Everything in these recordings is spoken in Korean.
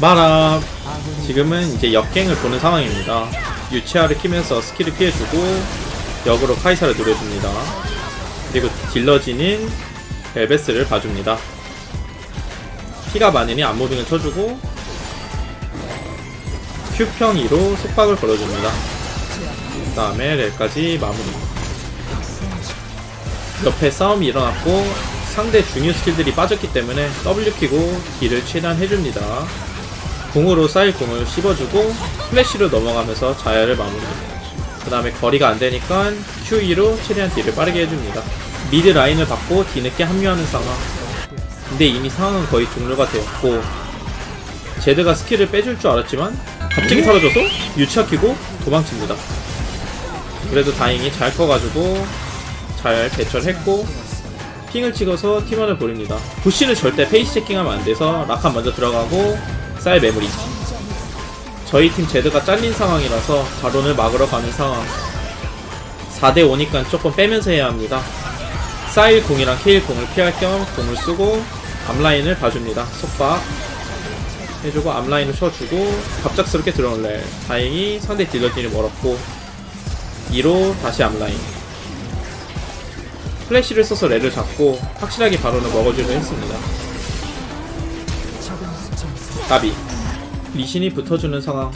마라. 지금은 이제 역갱을 보는 상황입니다. 유치아를 키면서 스킬을 피해주고 역으로 카이사를 노려줍니다. 그리고 딜러진인 벨베스를 봐줍니다. 피가 많으니 안무빙을 쳐주고 큐평2로 속박을 걸어줍니다. 그 다음에 렐까지 마무리. 옆에 싸움이 일어났고 상대 중요 스킬들이 빠졌기 때문에 W 키고 딜을 최대한 해줍니다. 궁으로 쌓일 궁을 씹어주고 플래시로 넘어가면서 자야를 마무리. 그 다음에 거리가 안 되니까 Q2로 최대한 딜을 빠르게 해줍니다. 미드 라인을 받고 뒤늦게 합류하는 상황. 근데 이미 상황은 거의 종료가 되었고 제드가 스킬을 빼줄 줄 알았지만 갑자기 사라져서 유치아 키고 도망칩니다. 그래도 다행히 잘 커가지고 잘 대처했고 핑을 찍어서 팀원을 보냅니다. 부시는 절대 페이스 체킹하면 안 돼서 라칸 먼저 들어가고 쌀 메모리. 저희 팀 제드가 잘린 상황이라서 바론을 막으러 가는 상황. 4대 5니까 조금 빼면서 해야 합니다. 사일 공이랑 케일 공을 피할 겸 공을 쓰고 앞라인을 봐줍니다. 속박 해주고 앞라인을 쳐주고 갑작스럽게 들어올래. 다행히 상대 딜러진이 멀었고 2로 다시 앞라인. 플래시를 써서 레를 잡고 확실하게 바로는 먹어주려 했습니다. 까비 리신이 붙어주는 상황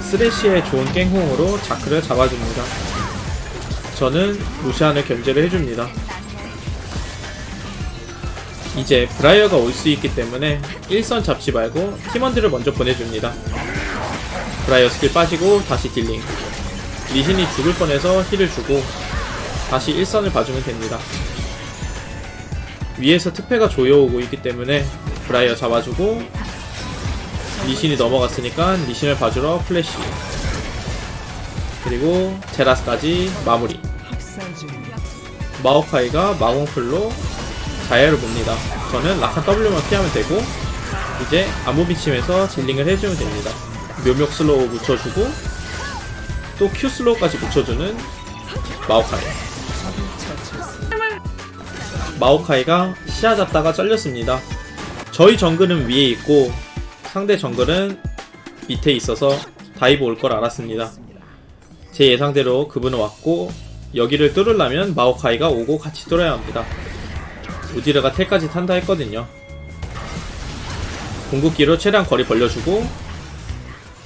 쓰레쉬의 좋은 깽홍으로 자크를 잡아줍니다. 저는 루시안을 견제를 해줍니다. 이제 브라이어가 올 수 있기 때문에 1선 잡지 말고 팀원들을 먼저 보내줍니다. 브라이어 스킬 빠지고 다시 딜링 리신이 죽을 뻔해서 힐을 주고 다시 일선을 봐주면 됩니다. 위에서 특패가 조여오고 있기 때문에 브라이어 잡아주고 리신이 넘어갔으니까 리신을 봐주러 플래시 그리고 제라스까지 마무리 마오카이가 마공풀로 자야를 봅니다. 저는 라칸 W만 피하면 되고 이제 안무 비침에서 딜링을 해주면 됩니다. 묘목 슬로우 묻혀주고 또 Q 슬로우까지 묻혀주는 마오카이 마오카이가 시야 잡다가 잘렸습니다. 저희 정글은 위에 있고 상대 정글은 밑에 있어서 다이브 올 걸 알았습니다. 제 예상대로 그분은 왔고 여기를 뚫으려면 마오카이가 오고 같이 뚫어야 합니다. 우디르가 텔까지 탄다 했거든요. 궁극기로 최대한 거리 벌려주고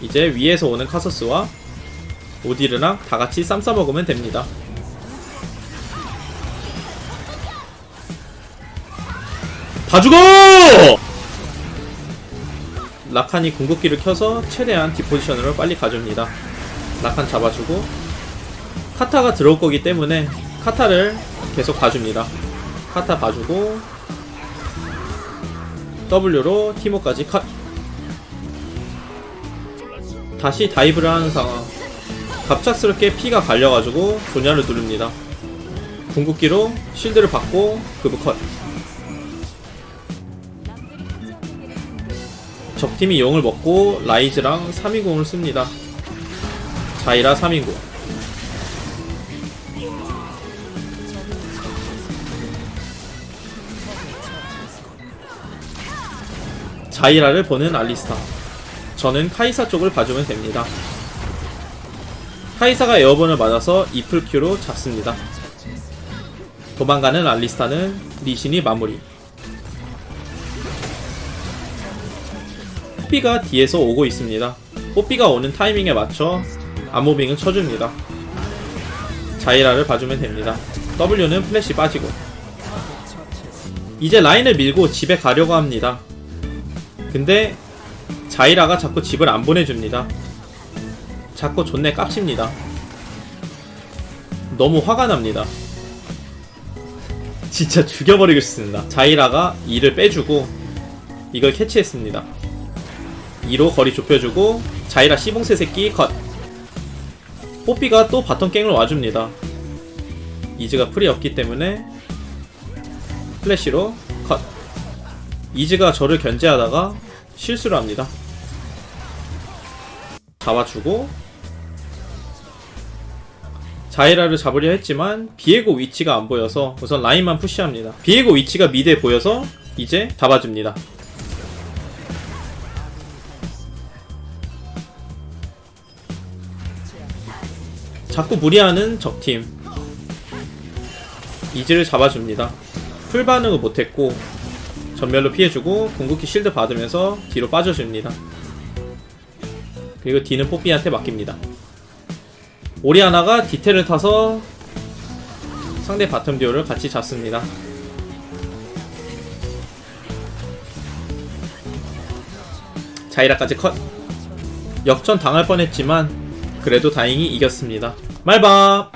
이제 위에서 오는 카서스와 오디르랑 다 같이 쌈 싸먹으면 됩니다. 다 죽어! 라칸이 궁극기를 켜서 최대한 뒷포지션으로 빨리 가줍니다. 라칸 잡아주고 카타가 들어올 거기 때문에 카타를 계속 봐줍니다. 카타 봐주고 W로 티모까지 컷 다시 다이브를 하는 상황 갑작스럽게 피가 갈려가지고 조냐를 누릅니다. 궁극기로 쉴드를 받고 그브 컷 적팀이 용을 먹고 라이즈랑 3인공을 씁니다. 자이라 3인공. 자이라를 보는 알리스타. 저는 카이사 쪽을 봐주면 됩니다. 카이사가 에어본을 맞아서 이플 큐로 잡습니다. 도망가는 알리스타는 리신이 마무리. 뽀삐가 뒤에서 오고 있습니다. 뽀삐가 오는 타이밍에 맞춰 암무빙을 쳐줍니다. 자이라를 봐주면 됩니다. W는 플래시 빠지고 이제 라인을 밀고 집에 가려고 합니다. 근데 자이라가 자꾸 집을 안 보내줍니다. 자꾸 존내 깝칩니다. 너무 화가 납니다. 진짜 죽여버리겠습니다. 자이라가 이를 빼주고 이걸 캐치했습니다. 2로 거리 좁혀주고 자이라 시봉새 새끼 컷. 뽀삐가 또 바텀 갱을 와줍니다. 이즈가 풀이 없기 때문에 플래시로 컷. 이즈가 저를 견제하다가 실수를 합니다. 잡아주고 자이라를 잡으려 했지만 비에고 위치가 안 보여서 우선 라인만 푸시합니다. 비에고 위치가 미드에 보여서 이제 잡아줍니다 자꾸 무리하는 적팀. 이즈를 잡아줍니다. 풀 반응을 못했고 전멸로 피해주고 궁극기 실드 받으면서 뒤로 빠져줍니다. 그리고 D는 뽀삐한테 맡깁니다. 오리아나가 디테를 타서 상대 바텀 듀오를 같이 잡습니다. 자이라까지 컷. 역전 당할 뻔했지만 그래도 다행히 이겼습니다 말밥